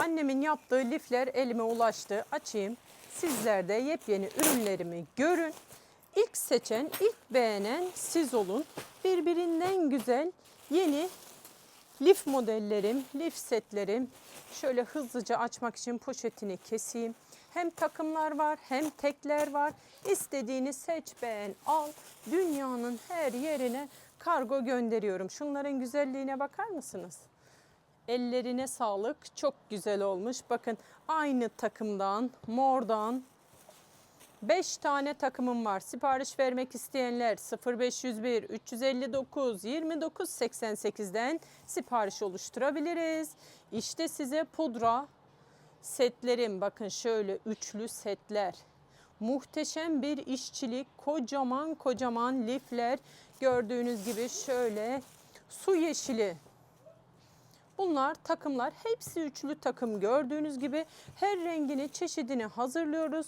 Annemin yaptığı lifler elime ulaştı. Açayım. Sizler de yepyeni ürünlerimi görün. İlk seçen, ilk beğenen siz olun. Birbirinden güzel yeni lif modellerim, lif setlerim. Şöyle hızlıca açmak için poşetini keseyim. Hem takımlar var hem tekler var. İstediğini seç, beğen, al. Dünyanın her yerine kargo gönderiyorum. Şunların güzelliğine bakar mısınız? Ellerine sağlık. Çok güzel olmuş. Bakın aynı takımdan, mordan 5 tane takımım var. Sipariş vermek isteyenler 0501 359 29 88'den sipariş oluşturabiliriz. İşte size pudra setlerim. Bakın şöyle üçlü setler. Muhteşem bir işçilik, kocaman kocaman lifler. Gördüğünüz gibi şöyle su yeşili Bunlar takımlar hepsi üçlü takım gördüğünüz gibi her rengini çeşidini hazırlıyoruz.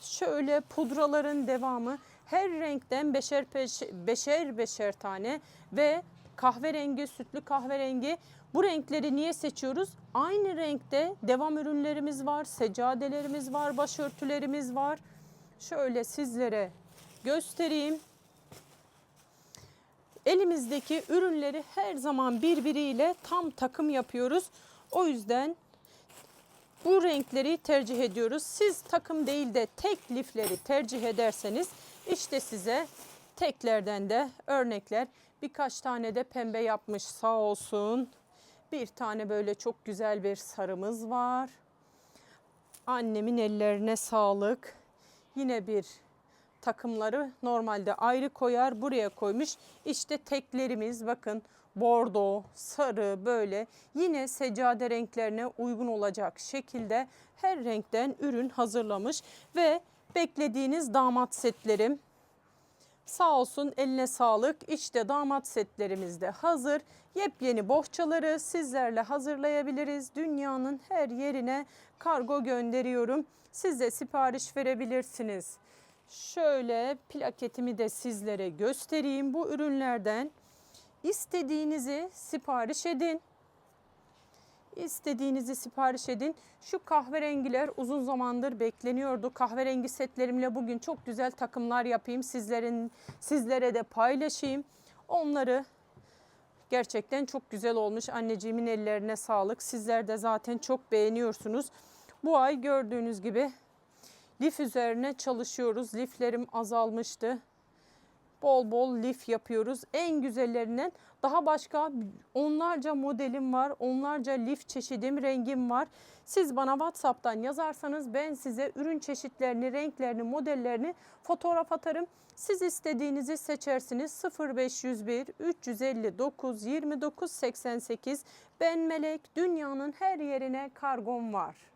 Şöyle pudraların devamı her renkten beşer peş- beşer beşer tane ve kahverengi sütlü kahverengi bu renkleri niye seçiyoruz? Aynı renkte devam ürünlerimiz var, seccadelerimiz var, başörtülerimiz var. Şöyle sizlere göstereyim. Elimizdeki ürünleri her zaman birbiriyle tam takım yapıyoruz. O yüzden bu renkleri tercih ediyoruz. Siz takım değil de tek lifleri tercih ederseniz işte size teklerden de örnekler. Birkaç tane de pembe yapmış sağ olsun. Bir tane böyle çok güzel bir sarımız var. Annemin ellerine sağlık. Yine bir takımları normalde ayrı koyar buraya koymuş. İşte teklerimiz bakın bordo, sarı böyle yine seccade renklerine uygun olacak şekilde her renkten ürün hazırlamış ve beklediğiniz damat setlerim Sağ olsun eline sağlık. İşte damat setlerimiz de hazır. Yepyeni bohçaları sizlerle hazırlayabiliriz. Dünyanın her yerine kargo gönderiyorum. Siz de sipariş verebilirsiniz. Şöyle plaketimi de sizlere göstereyim. Bu ürünlerden istediğinizi sipariş edin. İstediğinizi sipariş edin. Şu kahverengiler uzun zamandır bekleniyordu. Kahverengi setlerimle bugün çok güzel takımlar yapayım. Sizlerin sizlere de paylaşayım. Onları gerçekten çok güzel olmuş. Anneciğimin ellerine sağlık. Sizler de zaten çok beğeniyorsunuz. Bu ay gördüğünüz gibi lif üzerine çalışıyoruz. Liflerim azalmıştı bol bol lif yapıyoruz. En güzellerinden daha başka onlarca modelim var. Onlarca lif çeşidim, rengim var. Siz bana WhatsApp'tan yazarsanız ben size ürün çeşitlerini, renklerini, modellerini fotoğraf atarım. Siz istediğinizi seçersiniz. 0501 359 29 88 ben Melek. Dünyanın her yerine kargom var.